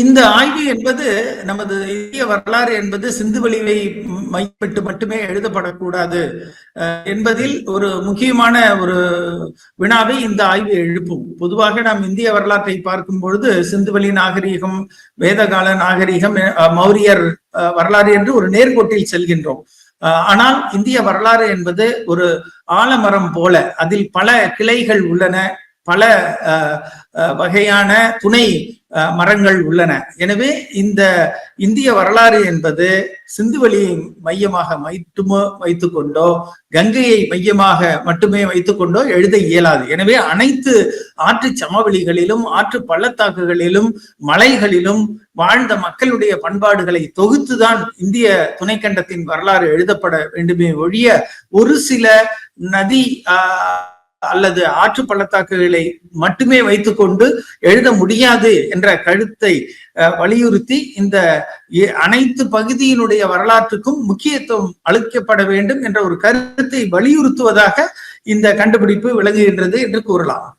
இந்த ஆய்வு என்பது நமது இந்திய வரலாறு என்பது சிந்து வழிவை மையப்பட்டு மட்டுமே எழுதப்படக்கூடாது அஹ், என்பதில் ஒரு முக்கியமான ஒரு வினாவை இந்த ஆய்வு எழுப்பும். பொதுவாக நாம் இந்திய வரலாற்றை பார்க்கும் பொழுது சிந்துவெளி நாகரீகம் வேதகால நாகரீகம் மௌரியர் அஹ், வரலாறு என்று ஒரு நேர்கோட்டில் செல்கின்றோம். ஆனால் இந்திய வரலாறு என்பது ஒரு ஆலமரம் போல அதில் பல கிளைகள் உள்ளன. பல வகையான துணை மரங்கள் உள்ளன. எனவே இந்த இந்திய வரலாறு என்பது சிந்துவெளியை மையமாக மட்டுமோ வைத்துக்கொண்டோ கங்கையை மையமாக மட்டுமே வைத்துக்கொண்டோ எழுத இயலாது. எனவே அனைத்து ஆற்று சமவெளிகளிலும் ஆற்று பள்ளத்தாக்குகளிலும் மலைகளிலும் வாழ்ந்த மக்களுடைய பண்பாடுகளை தொகுத்துதான் இந்திய துணைக்கண்டத்தின் வரலாறு எழுதப்பட வேண்டுமே ஒழிய ஒரு சில நதி ஆஹ், அல்லது ஆற்று பள்ளத்தாக்குகளை மட்டுமே வைத்துக்கொண்டு எழுத முடியாது என்ற கருத்தை அஹ், வலியுறுத்தி இந்த அனைத்து பகுதியினுடைய வரலாற்றுக்கும் முக்கியத்துவம் அளிக்கப்பட வேண்டும் என்ற ஒரு கருத்தை வலியுறுத்துவதாக இந்த கண்டுபிடிப்பு விளங்குகின்றது என்று கூறலாம்.